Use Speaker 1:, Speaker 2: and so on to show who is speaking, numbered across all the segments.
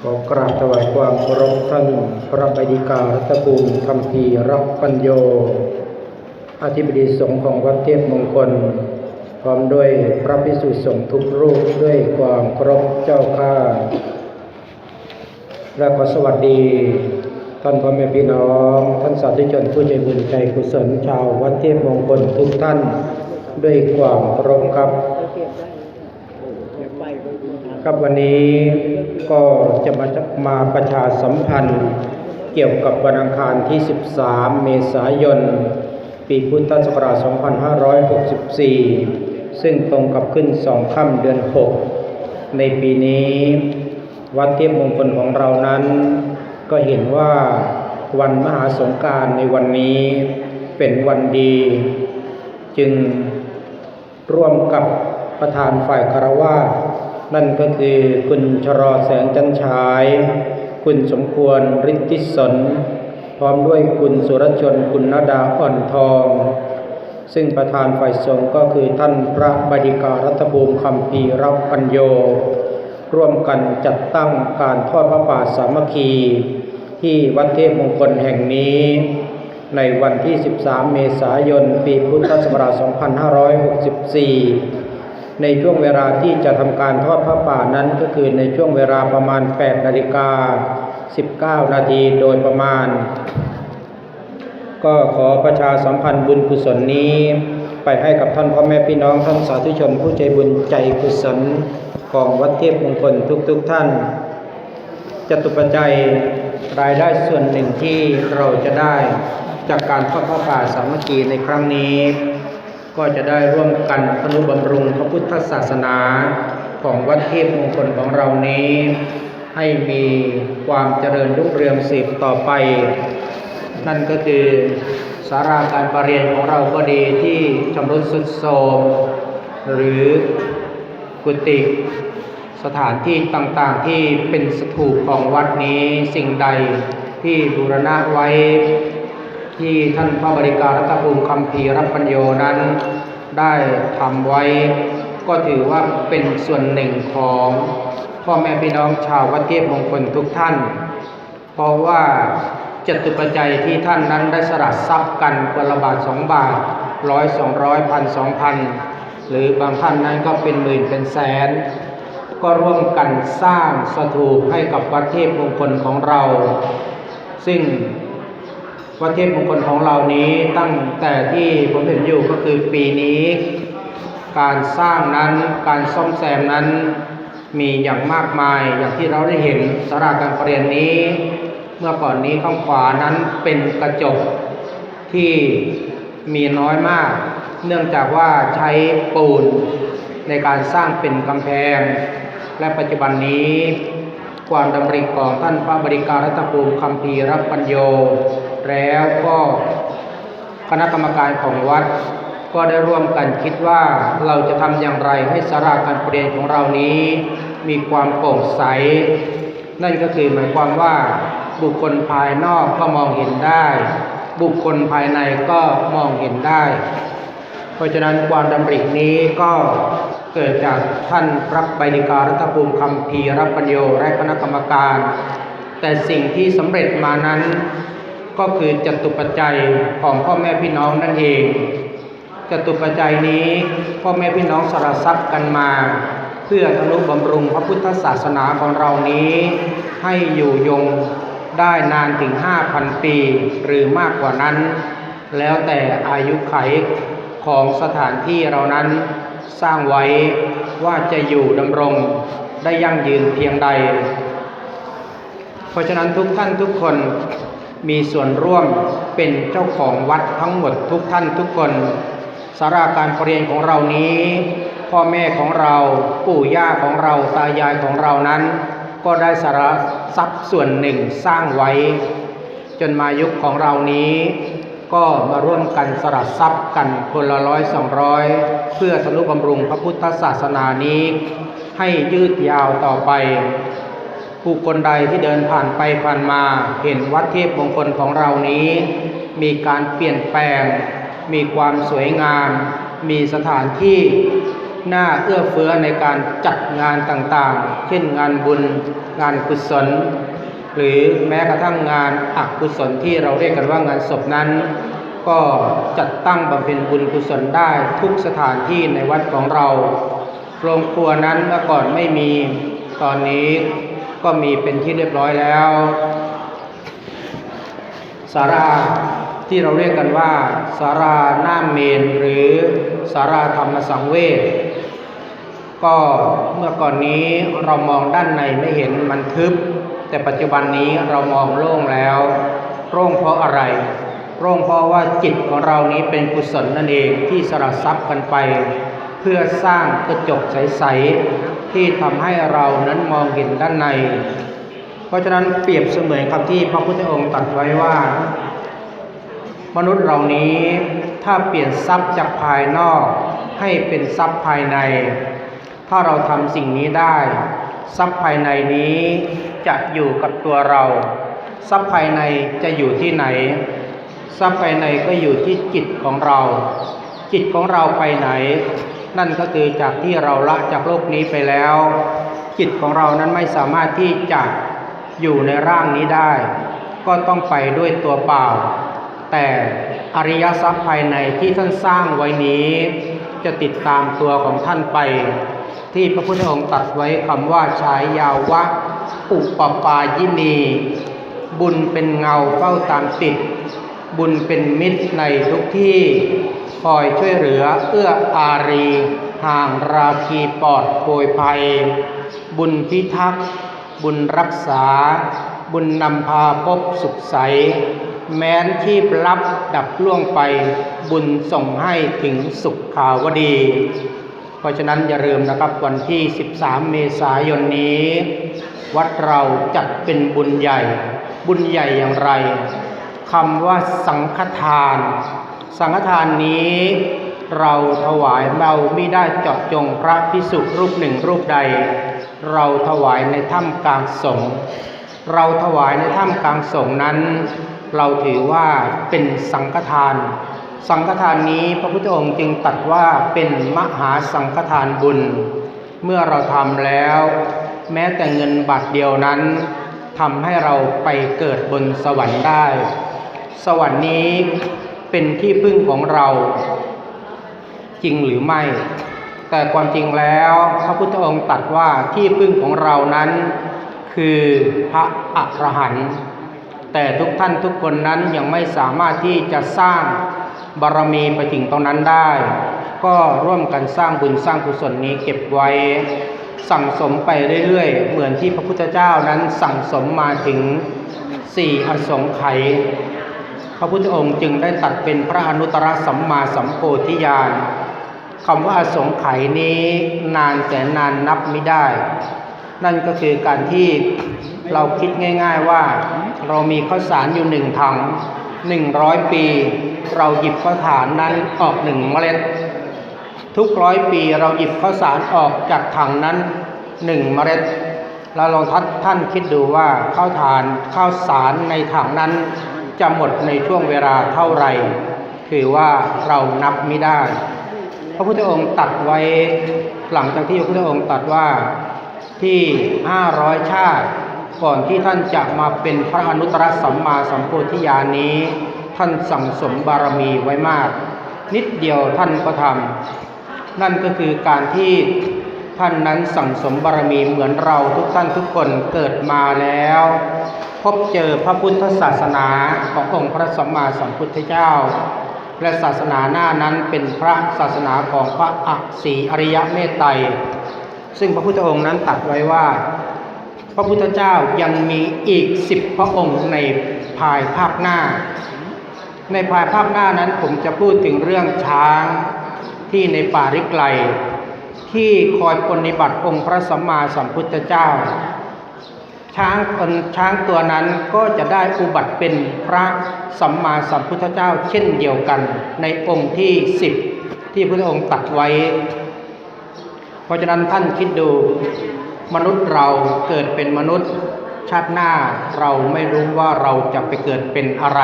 Speaker 1: ขอกราบถวายความเคารพท่านพระบิดิการัตภูมิคำพีรับปัญโย อธิบดีสงฆ์ของวัดเทพมงคล พร้อมด้วยพระพิสุสงฆ์ทุกรูปด้วยความเคารพเจ้าข้าและขอสวัสดีท่านพ่อแม่พี่น้อง ท่านสาธุชนผู้ใจบุญใจกุศลชาววัดเทพมงคลทุกท่านด้วยความเคารพครับ ครับวันนี้ก็จะมามาประชาสัมพันธ์ เกี่ยวกับวันอังคารที่ 13 เมษายน ปีพุทธศักราช 2564 ซึ่งตรงกับขึ้นสองค่ำเดือน 6 ในปีนี้ วัดเทพมมงคลของเรานั้น ก็เห็นว่าวันมหาสงการในวันนี้เป็นวันดี จึงร่วมกับประธานฝ่ายคารวาส นั่นก็คือคุณชรอแสงจันฉาย คุณสมควรฤทธิสน พร้อมด้วยคุณสุรชนคุณนดาอ่อนทอง ซึ่งประธานฝ่ายสงฆ์ก็คือท่านพระบดิการัตภูมิคำพีร์รับปัญโย ร่วมกันจัดตั้งการทอดพระป่าสามัคคี ที่วัดเทพมงคลแห่งนี้ ในวันที่ 13 เมษายน ปีพุทธศักราช 2564 ในช่วงเวลาที่จะทำการทอดพระป่านั้นก็คือในช่วงเวลาประมาณ 8 นาฬิกา 19 นาทีโดยประมาณ ก็ขอประชาสัมพันธ์บุญกุศลนี้ ไปให้กับท่านพ่อแม่พี่น้องท่านสาธุชนผู้ใจบุญใจกุศลของวัดเทพมงคลทุกๆทท่านจตุปัจจัยรายได้ส่วนหนึ่งที่เราจะได้จากการทอดพระป่าสามัคคีในครั้งนี้ ก็จะได้ร่วมกันพนุบำรุงพระพุทธศาสนาของวัดเทพมงคลของเรานี้ ให้มีความเจริญรุ่งเรืองสืบต่อไป นั่นก็คือสาราการประเรียนของเราก็ดีที่ชำรุดสุดโทรมหรือกุฏิสถานที่ต่างๆที่เป็นสถูปของวัดนี้สิ่งใดที่บูรณะไว้ ที่ท่านพระบริการรัตภูมิคำพีร์รับปัญโยนั้น ได้ทำไว้ ก็ถือว่าเป็นส่วนหนึ่งของพ่อแม่พี่น้องชาววัดเทพมงคลทุกท่าน เพราะว่าจตุปัจจัยที่ท่านนั้นได้สละทรัพย์กันคนละบาทสองบาทร้อยสองร้อยพันสองพันหรือบางท่านนั้นก็เป็นหมื่นเป็นแสน ก็ร่วมกันสร้างสถูปให้กับวัดเทพมงคลของเรา ซึ่ง วัดเทพมงคลของเรานี้ตั้งแต่ที่ผมเห็นอยู่ก็คือปีนี้ การสร้างนั้นการซ่อมแซมนั้นมีอย่างมากมายอย่างที่เราได้เห็นสาราการรเรียนนี้ เมื่อก่อนนี้ข้างขวานั้นเป็นกระจกที่มีน้อยมาก เนื่องจากว่าใช้ปูนในการสร้างเป็นกำแพง และปัจจุบันนี้ ความดำริของท่านพระบริการรัตภูมิคำพีร์รับปัญโย แล้วก็คณะกรรมการของวัด ก็ได้ร่วมกันคิดว่าเราจะทำอย่างไรให้สาราการประเรียนของเรานี้ มีความโปร่งใส นั่นก็คือหมายความว่าบุคคลภายนอกก็มองเห็นได้ บุคคลภายในก็มองเห็นได้ เพราะฉะนั้นความดำรินี้ก็เกิดจากท่านพระบิดิการัตภูมิคำพีร์รับปัญโยและคณะกรรมการ แต่สิ่งที่สำเร็จมานั้น ก็คือจตุปัจจัยของพ่อแม่พี่น้องนั่นเองจตุปัจจัยนี้พ่อแม่พี่น้องสารทรัพย์กันมา เพื่อทนุบำรุงพระพุทธศาสนาของเรานี้ ให้อยู่ยงได้นานถึง 5,000 ปี หรือมากกว่านั้น แล้วแต่อายุไขของสถานที่เรานั้นสร้างไว้ว่าจะอยู่ดำรงได้ยั่งยืนเพียงใด เพราะฉะนั้นทุกท่านทุกคน มีส่วนร่วมเป็นเจ้าของวัดทั้งหมดทุกท่านทุกคนสาราการประเรียนของเรานี้ พ่อแม่ของเราปู่ย่าของเราตายายของเรานั้น ก็ได้สาระทรัพย์ส่วนหนึ่งสร้างไว้ จนมายุคของเรานี้ ก็มาร่วมกันสละทรัพย์กันคนละร้อยสองร้อยเพื่อทนุบำรุงพระพุทธศาสนานี้ ให้ยืดยาวต่อไป ผู้คนใดที่เดินผ่านไปผ่านมาเห็นวัดเทพมงคลของเรานี้ มีการเปลี่ยนแปลง มีความสวยงาม มีสถานที่น้าเอื้อเฟื้อในการจัดงานต่างๆ เช่นงานบุญ งานกุศล หรือแม้กระทั่งงานอักกุศลที่เราเรียกกันว่างานศพนั้น ก็จัดตั้งบำเพ็ญบุญกุศลได้ทุกสถานที่ในวัดของเรา โรงครัวนั้นเมื่อก่อนไม่มี ตอนนี้ ก็มีเป็นที่เรียบร้อยแล้วศาลาที่เราเรียกกันว่าศาลาหน้าเมนหรือศาลาธรรมสังเวชก็เมื่อก่อนนี้เรามองด้านในไม่เห็นมันทึบ แต่ปัจจุบันนี้เรามองโล่งแล้วโล่งเพราะอะไรโล่งเพราะว่าจิตของเรานี้เป็นกุศลนั่นเองที่สละทรัพย์กันไป เพื่อสร้างกระจกใสๆที่ทำให้เรานั้นมองเห็นด้านใน เพราะฉะนั้นเปรียบเสมือนคำที่พระพุทธองค์ตรัสไว้ว่า มนุษย์เหล่านี้ถ้าเปลี่ยนทรัพย์จากภายนอก ให้เป็นทรัพย์ภายใน ถ้าเราทำสิ่งนี้ได้ ทรัพย์ภายในนี้จะอยู่กับตัวเรา ทรัพย์ภายในจะอยู่ที่ไหน ทรัพย์ภายในก็อยู่ที่จิตของเรา จิตของเราไปไหน นั่นก็คือจากที่เราละจากโลกนี้ไปแล้ว จิตของเรานั้นไม่สามารถที่จะอยู่ในร่างนี้ได้ ก็ต้องไปด้วยตัวเปล่า แต่อริยทรัพย์ภายในที่ท่านสร้างไว้นี้ จะติดตามตัวของท่านไป ที่พระพุทธองค์ตรัสไว้คำว่าฉายยาวะ อุปปายินี บุญเป็นเงาเฝ้าตามติด บุญเป็นมิตรในทุกที่ คอยช่วยเหลือเอื้ออารี ห่างราคีปลอดโผยภัย บุญพิทักษ์ บุญรักษา บุญนำพาพบสุขใส แม้นที่ลับดับล่วงไป บุญส่งให้ถึงสุขขาวดี เพราะฉะนั้นอย่าลืมนะครับวันที่ 13 เมษายนนี้ วัดเราจัดเป็นบุญใหญ่ บุญใหญ่อย่างไรคำว่าสังฆทาน สังฆทานนี้เราถวายเราไม่ได้เจาะจงพระพิสุรูปหนึ่งรูปใด เราถวายในถ้ำกลางสงเราถวายในถ้ำกลางสงนั้น เราถือว่าเป็นสังฆทาน สังฆทานนี้พระพุทธองค์จึงตรัสว่าเป็นมหาสังฆทานบุญ เมื่อเราทำแล้ว แม้แต่เงินบาทเดียวนั้นทำให้เราไปเกิดบนสวรรค์ได้ สวรรค์นี้ เป็นที่พึ่งของเรา จริงหรือไม่ แต่ความจริงแล้วพระพุทธองค์ตรัสว่าที่พึ่งของเรานั้น คือพระอรหันต์แต่ทุกท่านทุกคนนั้นยังไม่สามารถที่จะสร้างบารมีไปถึงตรงนั้นได้ ก็ร่วมกันสร้างบุญสร้างกุศลนี้เก็บไว้ สั่งสมไปเรื่อยๆ เหมือนที่พระพุทธเจ้านั้นสั่งสมมาถึงสี่อสงไขย ระพุทธองค์จึงได้ตัดเป็นพระอนุตตรสัมมาสัมโพธิญาณคำว่าอสงไขยนี้นานแสนนานนับไม่ได้ นั่นก็คือการที่เราคิดง่าย ๆว่าเรามีข้าวสารอยู่หนึ่งถังหนึ่งร้อยปี เราหยิบข้าวสารนั้นออกหนึ่งเมล็ด ทุกร้อยปีเราหยิบข้าวสารออกจากถังนั้นหนึ่งเมล็ดเราลองท่านคิดดูว่าข้าวฐานข้าวสารในถังนั้น จะหมดในช่วงเวลาเท่าไหร่ถือว่าเรานับไม่ได้ พระพุทธองค์ตัดไว้หลังจากที่พระพุทธองค์ตัดว่าที่ห้าร้อยชาติ ก่อนที่ท่านจะมาเป็นพระอนุตตรสัมมาสัมโพธิญาณนี้ ท่านสั่งสมบารมีไว้มาก นิดเดียวท่านก็ทำนั่นก็คือการที่ท่านนั้นสั่งสมบารมีเหมือนเราทุกท่านทุกคนเกิดมาแล้ว พบเจอพระพุทธศาสนาขององค์พระสัมมาสัมพุทธเจ้า และศาสนาหน้านั้นเป็นพระศาสนาของพระอักษีอริยเมตไตรซึ่งพระพุทธองค์นั้นตรัสไว้ว่า พระพุทธเจ้ายังมีอีกสิบพระองค์ในภายภาคหน้า ในภายภาคหน้านั้นผมจะพูดถึงเรื่องช้างที่ในป่าริกไกลที่คอยปฏิบัติองค์พระสัมมาสัมพุทธเจ้า ช้างตนช้างตัวนั้นก็จะได้อุบัติเป็นพระสัมมาสัมพุทธเจ้าเช่นเดียวกัน ในองค์ที่สิบที่พระองค์ตัดไว้ เพราะฉะนั้นท่านคิดดูมนุษย์เราเกิดเป็นมนุษย์ ชาติหน้าเราไม่รู้ว่าเราจะไปเกิดเป็นอะไร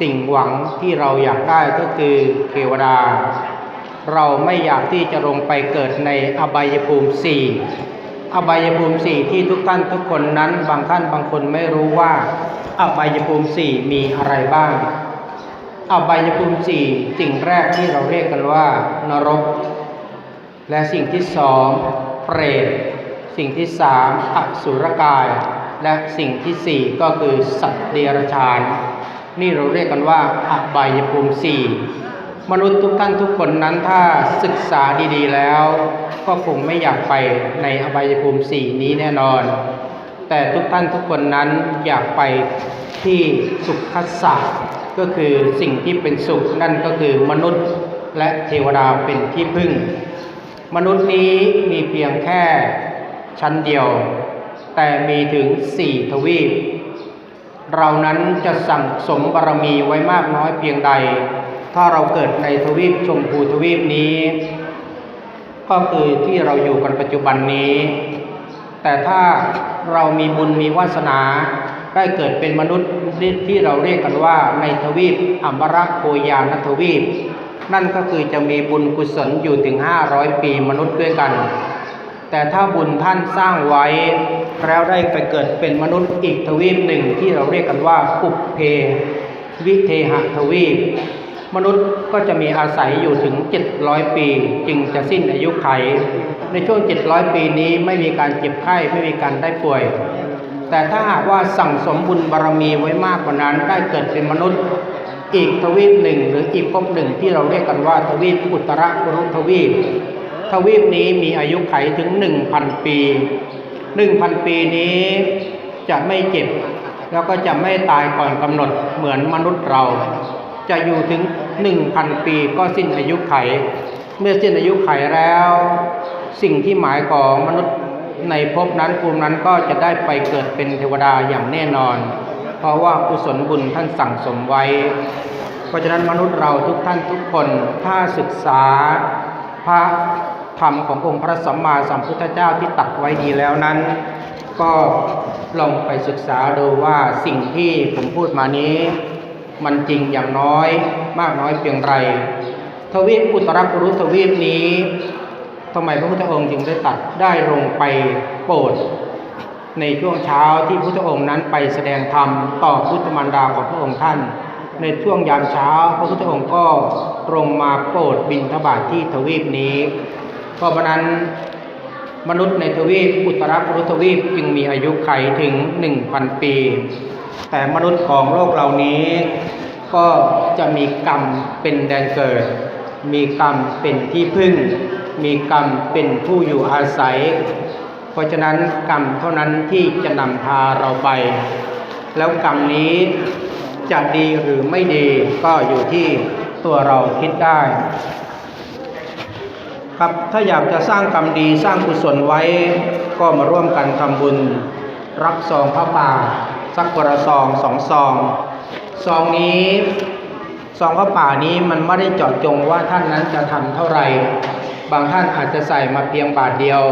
Speaker 1: สิ่งหวังที่เราอยากได้ก็คือเทวดา เราไม่อยากที่จะลงไปเกิดในอบายภูมิสี่ อบายภูมิสี่ที่ทุกท่านทุกคนนั้น บางท่านบางคนไม่รู้ว่าอบายภูมิสี่มีอะไรบ้างอบายภูมิสี่สิ่งแรกที่เราเรียกกันว่า นรก และสิ่งที่สองเปรตสิ่งที่สามอสุรกาย และสิ่งที่สี่ก็คือสัตว์เดรัจฉาน นี่เราเรียกกันว่าอบายภูมิสี่มนุษย์ทุกท่านทุกคนนั้นถ้าศึกษาดีๆแล้ว ก็คงไม่อยากไปในอบายภูมิสี่นี้แน่นอน แต่ทุกท่านทุกคนนั้นอยากไปที่สุขคัสสะก็คือสิ่งที่เป็นสุขนั่นก็คือมนุษย์และเทวดาเป็นที่พึ่ง มนุษย์นี้มีเพียงแค่ชั้นเดียว แต่มีถึงสี่ทวีป เรานั้นจะสั่งสมบารมีไว้มากน้อยเพียงใด ถ้าเราเกิดในทวีปชมพูทวีปนี้ ก็คือที่เราอยู่กันปัจจุบันนี้ แต่ถ้าเรามีบุญมีวาสนาได้เกิดเป็นมนุษย์ที่เราเรียกกันว่าในทวีปอัมบรักโคยานทวีป นั่นก็คือจะมีบุญกุศลอยู่ถึง 500 ปีมนุษย์ด้วยกัน แต่ถ้าบุญท่านสร้างไว้ แล้วได้ไปเกิดเป็นมนุษย์อีกทวีปหนึ่งที่เราเรียกกันว่าปุพเพวิเทหทวีป มนุษย์ก็จะมีอาศัยอยู่ถึง 700 ปี จึงจะสิ้นอายุไข ในช่วง 700 ปีนี้ไม่มีการเจ็บไข้ไม่มีการได้ป่วย แต่ถ้าหากว่าสั่งสมบุญบารมีไว้มากกว่านั้นได้เกิดเป็นมนุษย์ อีกทวีปหนึ่งหรืออีกภพหนึ่งที่เราเรียกกันว่าทวีปอุตรกุรุทวีป ทวีปนี้มีอายุไขถึง 1,000 ปี 1,000 ปีนี้จะไม่เจ็บ แล้วก็จะไม่ตายก่อนกำหนดเหมือนมนุษย์เรา จะอยู่ถึง 1,000 ปีก็สิ้นอายุไข เมื่อสิ้นอายุไขแล้ว สิ่งที่หมายของมนุษย์ในภพนั้นภูมินั้นก็จะได้ไปเกิดเป็นเทวดาอย่างแน่นอน เพราะว่ากุศลบุญท่านสั่งสมไว้ เพราะฉะนั้นมนุษย์เราทุกท่านทุกคนถ้าศึกษาพระธรรมขององค์พระสัมมาสัมพุทธเจ้าที่ตัดไว้ดีแล้วนั้น ก็ลองไปศึกษาดูว่าสิ่งที่ผมพูดมานี้ มันจริงอย่างน้อยมากน้อยเพียงไรทวีปอุตรกุรุทวีปนี้ทำไมพระพุทธองค์จึงได้ตัดได้ลงไปโปรดในช่วงเช้าที่พระพุทธองค์นั้นไปแสดงธรรมต่อพุทธมารดาของพระองค์ท่าน ในช่วงยามเช้า พระพุทธองค์ก็ลงมาโปรดบิณฑบาทที่ทวีปนี้ เพราะฉะนั้นมนุษย์ในทวีปอุตรกุรุทวีปจึงมีอายุไขถึง 1,000 ปี แต่มนุษย์ของโลกเหล่านี้ ก็จะมีกรรมเป็นแดนเกิด มีกรรมเป็นที่พึ่ง มีกรรมเป็นผู้อยู่อาศัย เพราะฉะนั้นกรรมเท่านั้นที่จะนำพาเราไป แล้วกรรมนี้จะดีหรือไม่ดีก็อยู่ที่ตัวเราคิดได้ครับถ้าอยากจะสร้างกรรมดีสร้างกุศลไว้ ก็มาร่วมกันทำบุญ รับซองพระป่า สักกระซองสองซองซองนี้ซองพระป่านี้มันไม่ได้เจาะจงว่าท่านนั้นจะทำเท่าไหร่ บางท่านอาจจะใส่มาเพียงบาทเดียว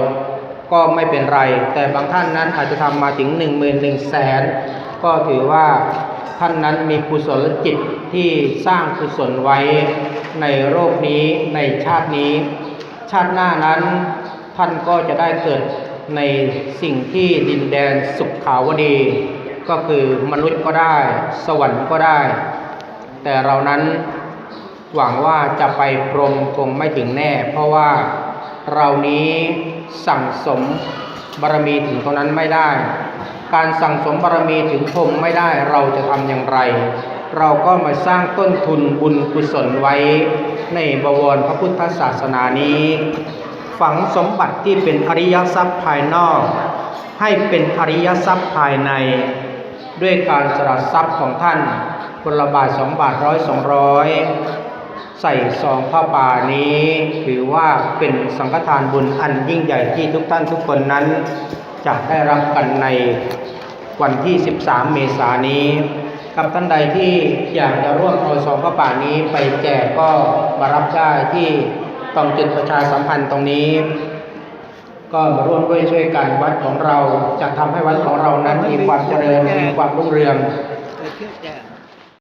Speaker 1: ก็ไม่เป็นไร แต่บางท่านนั้นอาจจะทำมาถึง1 1 0 0 0แสนก็ถือว่าท่านนั้นมีกุศลจิตที่สร้างกุศลไว้ในโลกนี้ในชาตินี้ ชาติหน้านั้นท่านก็จะได้เกิดในสิ่งที่ดินแดนสุขขาวดี ก็คือมนุษย์ก็ได้ สวรรค์ก็ได้ แต่เรานั้นหวังว่าจะไปพรมคงไม่ถึงแน่ เพราะว่าเรานี้สั่งสมบารมีถึงตรงนั้นไม่ได้ การสั่งสมบารมีถึงพรมไม่ได้เราจะทำอย่างไร เราก็มาสร้างต้นทุนบุญกุศลไว้ในบวรพระพุทธศาสนานี้ ฝังสมบัติที่เป็นอริยทรัพย์ภายนอก ให้เป็นอริยทรัพย์ภายใน ด้วยการสละทรัพย์ของท่านคนละบาทสองบาทร้อยสองร้อยใส่ซองผ้าป่านี้ ถือว่าเป็นสังฆทานบุญอันยิ่งใหญ่ที่ทุกท่านทุกคนนั้น จะได้รับกันในวันที่ 13 เมษายนนี้ กับท่านใดที่อยากจะร่วมเอาซองผ้าป่านี้ไปแจกก็มารับได้ที่กองจุดประชาสัมพันธ์ตรงนี้ ก็มาร่วมด้วยช่วยกันวัดของเราจะทำให้วัดของเรานั้นมีความเจริญมีความรุ่งเรือง